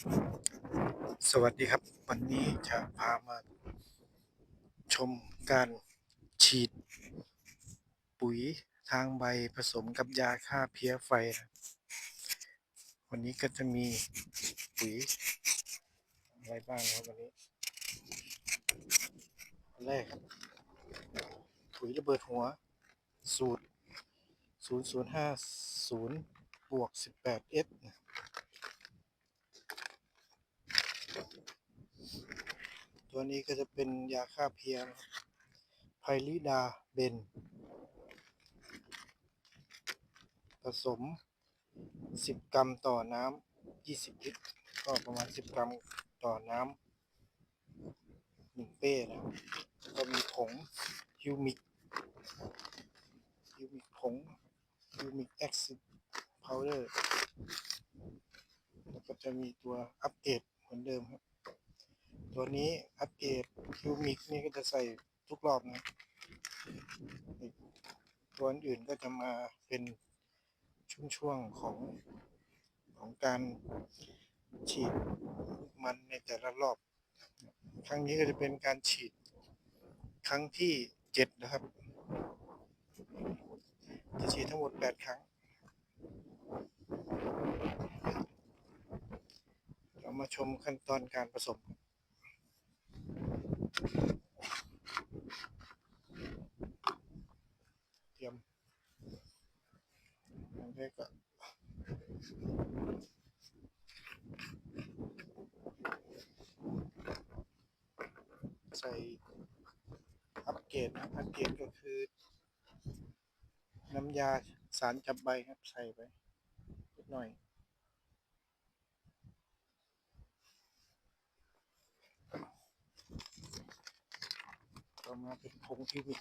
สวัสดีครับ วันนี้จะพามาชมการฉีด ปุ๋ยทางใบผสมกับยาฆ่าเพี้ยไฟนะวันนี้ก็จะมีปุ๋ยอะไรบ้างครับวันนี้อันแรกครับปุ๋ยระเบิดหัว สูตร 0050บวก 18S นะ ตัวนี้ก็จะเป็นยาฆ่าเพี้ยนไพลิดาเบน ผสม 10 กรัมต่อน้ำ20 ลิตร ก็ประมาณ 10 กรัมต่อน้ำหนึ่งเป้นะครับแล้วก็มีผงฮิวมิกฮิวมิกผงฮิวมิกแอคซิดพาวเดอร์แล้วก็จะมีตัวอัปเกรดเหมือนเดิมครับ ตัวนี้อัปเกรดคิวมิกนี่ก็จะใส่ทุกรอบนะตัวอื่นก็จะมาเป็นช่วงๆของของการฉีดมันในแต่ละรอบ ครั้งนี้ก็จะเป็นการฉีดครั้งที่เจ็ดนะครับ จะฉีดทั้งหมดแปดครั้ง เรามาชมขั้นตอนการผสม เตรียมอันแรกก็ใส่อัปเกรดนะอัปเกรดก็คือ น้ำยาสารจับใบครับ ใส่ไปนิดหน่อย ต่อมาเป็นผงทิวิก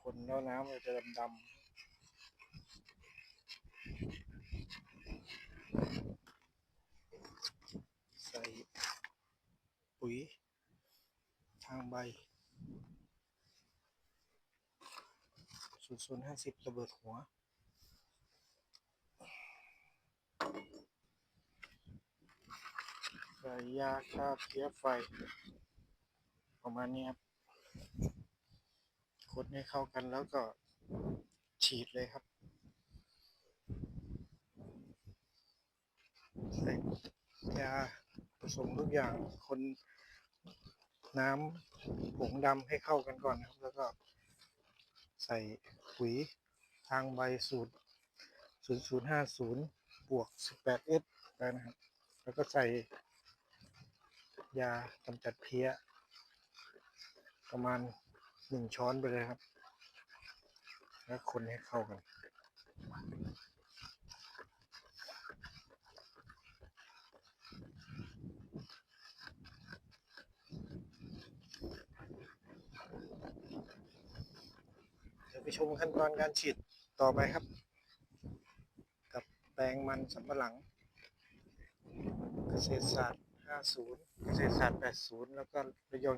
คนแล้วน้ำมันจะดำๆใส่ปุ๋ย ทางใบ ศูนย์ห้าสิบระเบิดหัว ใส่ยาฆ่าเพี้ยไฟ ประมาณนี้ครับคนให้เข้ากันแล้วก็ฉีดเลยครับ ใส่ยาผสมทุกอย่างคนน้ำผงดำให้เข้ากันก่อนนะครับ แล้วก็ใส่ ปุ๋ยทางใบสูตร 0050 บวก 18S ไปนะครับ แล้วก็ใส่ยากำจัดเพี้ย ประมาณ 1 ช้อนไปเลยครับ แล้วคนให้เข้ากัน เดี๋ยวไป ชมขั้นตอนการฉีดต่อไปครับ กับแปลงมันสำปะหลัง เกษตรศาสตร์ 50 เกษตรศาสตร์ 80 แล้วก็ระยอง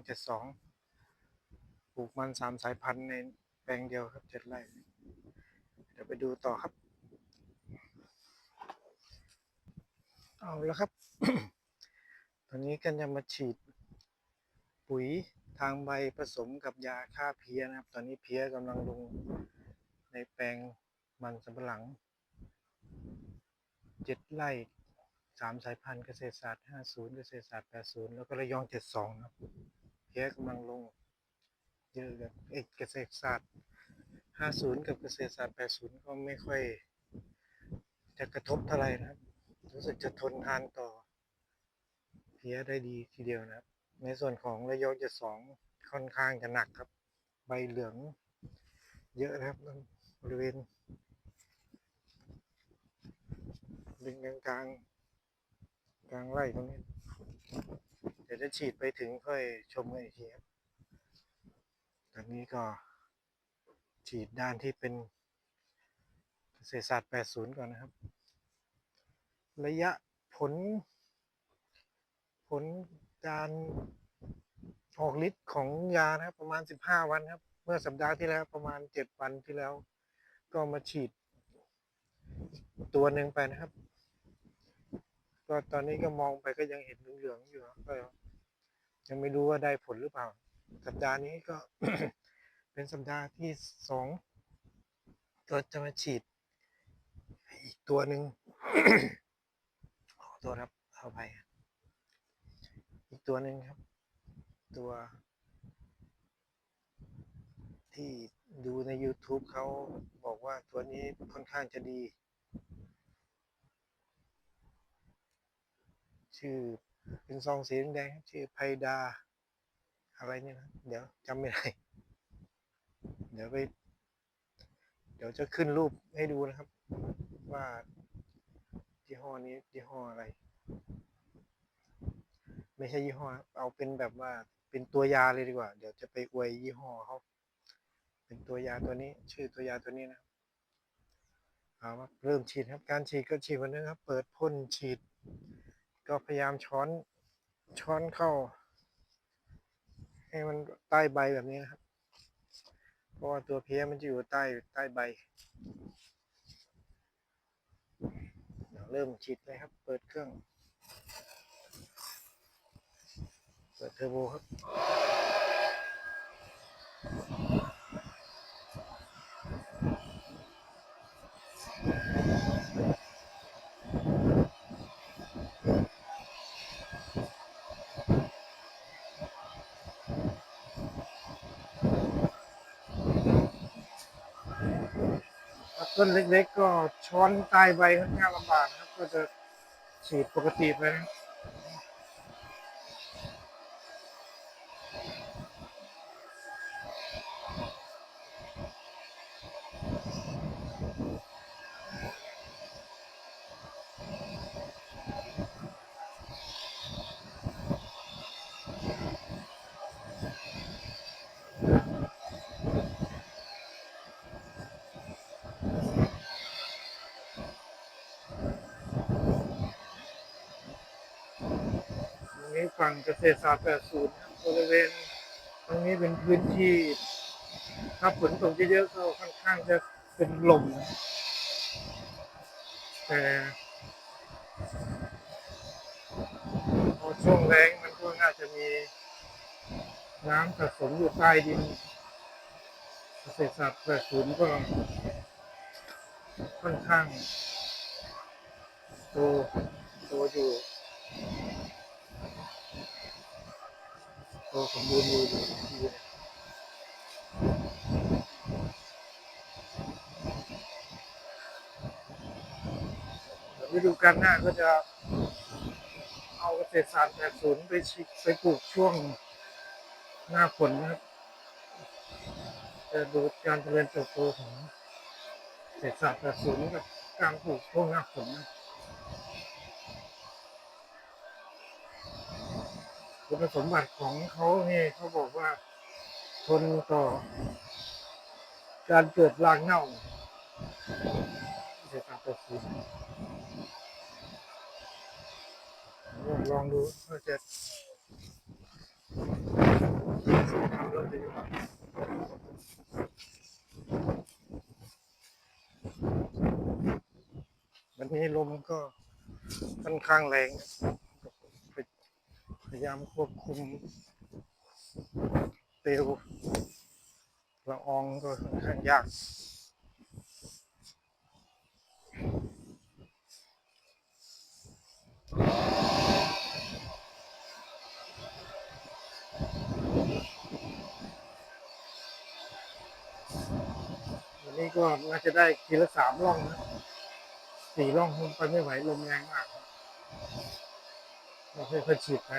72 ปลูกมันสามสายพันธุ์ในแปลงเดียวครับ 7 ไร่ เดี๋ยวไปดูต่อครับ เอาแล้วครับ ตอนนี้กันจะมาฉีดปุ๋ย ทางใบผสมกับยาฆ่าเพี้ยนะครับ ตอนนี้เพี้ยกำลังลงในแปลงมันสำปะหลังเจ็ดไร่สามสายพันธุ์เกษตรศาสตร์ห้าศูนย์เกษตรศาสตร์แปดศูนย์แล้วก็ระยองเจ็ดสองครับเพี้ยกำลังลงเยอะกับเอกเกษตรศาสตร์ห้าศูนย์กับเกษตรศาสตร์แปดศูนย์ก็ไม่ค่อย จะกระทบเท่าไหร่นะครับ รู้สึกจะทนทานต่อเพี้ยได้ดีทีเดียวนะครับ ในส่วนของระยองจะสองค่อนข้างจะหนักครับ ใบเหลือง เยอะนะครับบริเวณดึงกลางกลางกลางไร่ตรงนี้ เดี๋ยวจะฉีดไปถึงค่อยชมกันอีกทีครับตอนนี้ก็ฉีดด้านที่เป็นเกษตรศาสตร์ 80 ก่อนนะครับ ระยะผล ผล การออกฤทธิ์ของยานะครับ ประมาณ 15 วันครับ เมื่อสัปดาห์ที่แล้วประมาณ 7 วันที่แล้ว ก็มาฉีด ตัวหนึ่งไปนะครับ ก็ตอนนี้ก็มองไปก็ยังเห็นเหลืองๆอยู่ครับก็ยังไม่รู้ว่าได้ผลหรือเปล่า สัปดาห์นี้ก็เป็นสัปดาห์ที่สองก็จะมาฉีด อีกตัวหนึ่งขอโทษครับเอาไป ตัวหนึ่งครับ ตัว ที่ดูใน YouTube เขาบอกว่าตัวนี้ค่อนข้างจะดี ชื่อเป็นซองสีแดงชื่อไพดา อะไรเนี่ยนะเดี๋ยวจำไม่ได้ เดี๋ยวไป เดี๋ยวจะขึ้นรูปให้ดูนะครับ ว่ายี่ห้อนี้ยี่ห้ออะไร ไม่ใช่ยี่ห้อ เอาเป็นแบบว่าเป็นตัวยาเลยดีกว่า เดี๋ยวจะไปอวยยี่ห้อเขาเป็นตัวยาตัวนี้ ชื่อตัวยาตัวนี้นะเอาว่าเริ่มฉีดครับ การฉีดก็ฉีดวันนึงครับ เปิดพ่นฉีด ก็พยายามช้อนช้อนเข้า ให้มันใต้ใบแบบนี้นะครับ เพราะว่าตัวเพี้ยมันจะอยู่ใต้ใต้ใบเเริ่มฉีดเลยครับ เปิดเครื่อง เปิดเทอร์โบครับ ต้นเล็กๆก็ช้อนใต้ใบค่อนข้างลำบากครับ ก็จะฉีดปกติไปนะ ฝั่งเกษตรศาสตร์ 80นะครับริเวณ ตรงนี้เป็นพื้นที่ ถ้าฝนตกเยอะๆก็ค่อนข้างจะเป็นลมแต่พอช่วงแรงมันก็น่าจะมีน้ำสะสมอยู่ใต้ดินเกษตรศาสตร์ 80 ก็ค่อนข้างโตโตอยู่ โตสมบูรณ์อยู่อยู่ฤดูกาลหน้าก็จะเอาเกษตรศาสตร์80ไปชิไปปลูกช่วงหน้าฝนนะครับจะดูการเจริญเติบโตของเกษตรศาสตร์80กับการปลูกช่วงหน้าฝนนะ คุณสมบัติของเขานี่เขาบอกว่า ทนต่อ การเกิดรางเน่าเกษตรศาสตร์80ลองดูว่าจะทำแล้วจะยังวันนี้ลมก็ค่อนข้างแรง ยายามควบคุมเปลวละอองก็ค่อนข้างยากวันนี้ก็น่าจะได้ทีละสามร่องนะสี่ร่องคงไปไม่ไหวลมแรงมากครับเราค่อยๆฉีดไป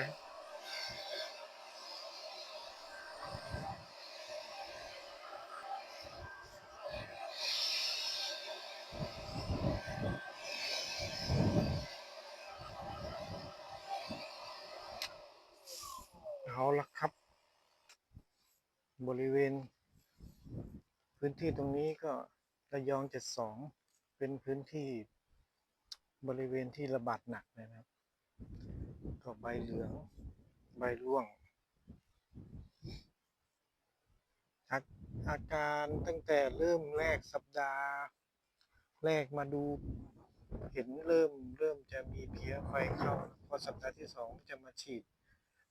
ละครับ บริเวณ พื้นที่ตรงนี้ก็ระยองเจ็ดสองเป็นพื้นที่บริเวณที่ระบาดหนักนะครับ ก็ใบเหลือง ใบร่วง อาอาการตั้งแต่เริ่มแรกสัปดาห์ แรกมาดูเห็นเริ่มเริ่มจะมีเพี้ยไฟเข้าพอสัปดาห์ที่สองจะมาฉีด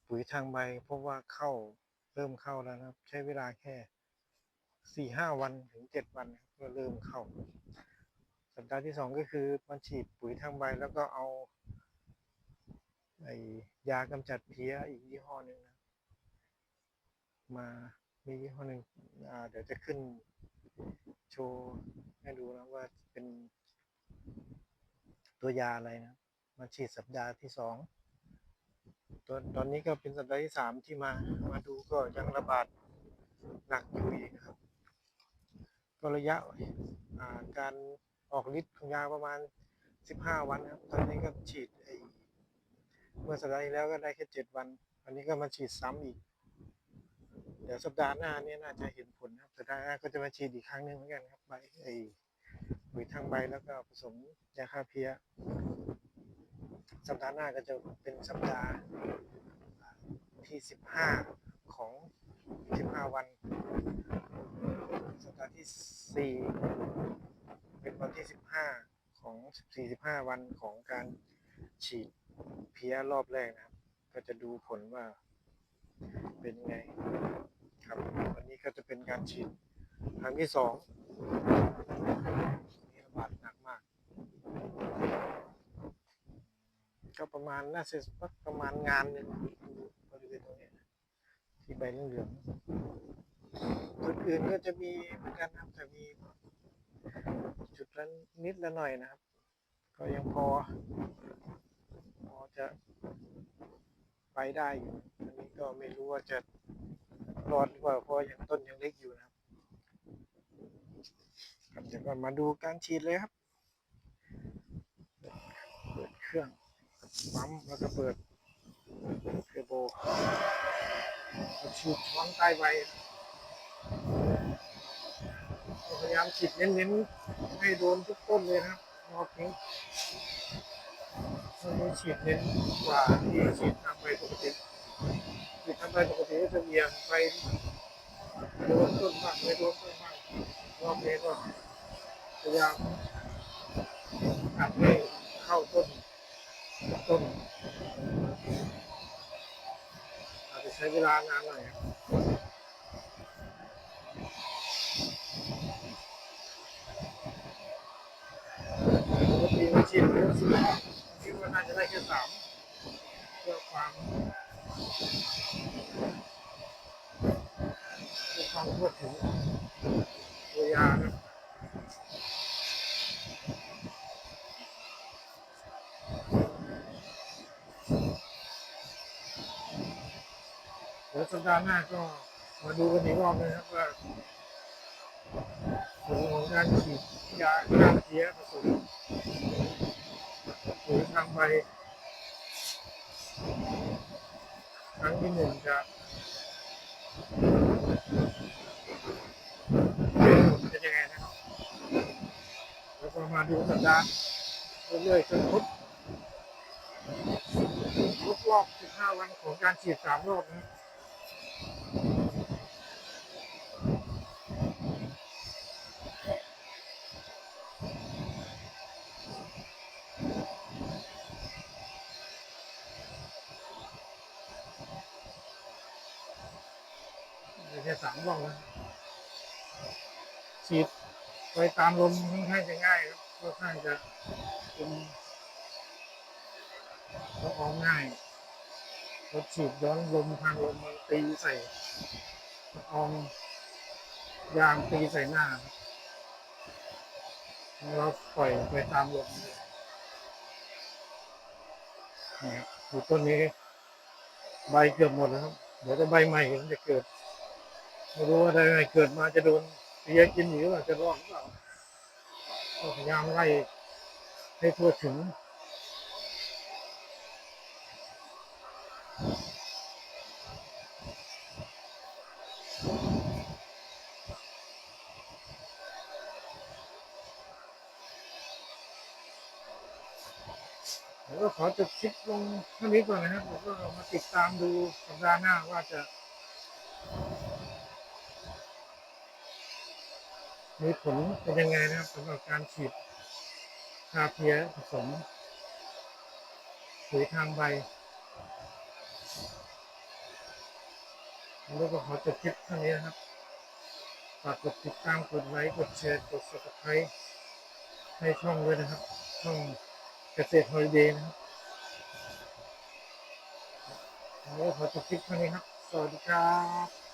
ปุ๋ยทางใบเพราะว่าเข้าเริ่มเข้าแล้วนะครับ ใช้เวลาแค่สี่ห้าวันถึงเจ็ดวันก็เริ่มเข้า สัปดาห์ที่สองก็คือมันฉีดปุ๋ยทางใบแล้วก็เอาไอยากำจัดเพี้ยอีกยี่ห้อหนึ่งนะมามียี่ห้อหนึ่งเดี๋ยวจะขึ้นโชว์ให้ดูนะว่าเป็นตัวยาอะไรนะมาฉีดสัปดาห์ที่สอง ตอนตอนนี้ก็เป็นสัปดาห์ที่สามที่มา มาดูก็ยังระบาดหนักอยู่อีกครับ ก็ระยะการออกฤทธิ์ของยาประมาณ 15 วันครับ ตอนนี้ก็ฉีดไอเมื่อสัปดาห์ที่แล้วก็ได้แค่ 7 วัน อันนี้ก็มาฉีดซ้ำอีก เดี๋ยวสัปดาห์หน้าเนี่ยน่าจะเห็นผลครับสัปดาห์หน้าก็จะมาฉีดอีกครั้งหนึ่งเหมือนกันครับใบไอ้ปุ๋ยทางใบแล้วก็ผสมยาฆ่าเพี้ย สัปดาห์หน้าก็จะเป็นสัปดาห์ที่15ของ15วัน สัปดาห์ที่4เป็นวันที่15ของ14 15วันของการฉีดเพี้ยรอบแรกนะครับ ก็จะดูผลว่าเป็นไงครับวันนี้ก็จะเป็นการฉีดครั้งที่สองนี่ระบาดหนักมา ก็ประมาณน่าจะสักประมาณงานหนึ่งบริเวณตรงนี้ที่ใบเหลืองจุดอื่นก็จะมีเหมือนกันนะครับแต่มีจุดละนิดละหน่อยนะครับ ก็ยังพอ พอจะไปได้อยู่อันนี้ก็ไม่รู้ว่าจะรอดหรือเปล่าเพราะยังต้นยังเล็กอยู่นะครับครับเดี๋ยวก็มาดูการฉีดเลยครับ เปิดเครื่อง ปั๊มแล้วก็เปิดเทอร์โบแล้วฉีดช้อนใต้ใบพยายามฉีดเน้นๆให้โดนทุกต้นเลยนะครับรอบนี้มันมีฉีดเน้นกว่าที่ฉีดทางใบปกติฉีดทางใบปกติก็จะเอียงไปโดนต้นบ้างไม่โดนต้นบ้างรอบนี้ก็พยายามอัดให้เข้าต้นต้นอาจจะใช้ เวลานานหน่อยครับปกติมันฉีดเยอะสุดคิดว่าน่าจะได้แค่สามเพื่อความเพื่อความทั่วถึง ดี๋ยวสัปดาห์หน้าก็มาดูกันอีกรอบนึงครับว่าผลของการฉีดยาฆ่าเชื้อผสมหรือทางไปครั้งที่หนึ่งจะเป็นยังไงนะครับแล้วก็มาดูสัปดาห์เรื่อยๆจนครบครบรอบ15 วันของการฉีดสามรอบนะ ล่อบนะฉีดไปตามลมค่อนข้างจะง่ายครับค่อนข้างจะเป็นละอองง่ายเรถฉีดย้อนลมทางลมมันตีใส่ละอองยางตีใส่หน้าแล้วเราปล่อยไปตามลมเลยนี่ต้นนี้ ใบเกือบหมดแล้วครับ เดี๋ยวจะใบใหม่มันจะเกิด ไม่รู้ว่าอะไรเกิดมาจะโดนเพี้ยกินหรือว่าจะรอดหรือเปล่าก็พยายามไล่ให้ทั่วถึงผมก็ขอจบคลิปลงเท่านี้ก่อนนะครับผมก็มาติดตามดูสัปดาห์หน้าว่าจะ มีผลเป็นยังไงนะครับสำหรับการฉีดคาเพียผสมปุ๋ยทางใบแล้วก็ขอจบคลิปเท่านี้นะครับฝากกดติดตามกดไลค์กดแชร์กด subscribe ให้ช่องด้วยนะครับ ช่องเกษตรฮอลิเดย์นะครับแล้วก็ขอจบคลิปเท่านี้ครับ สวัสดีครับ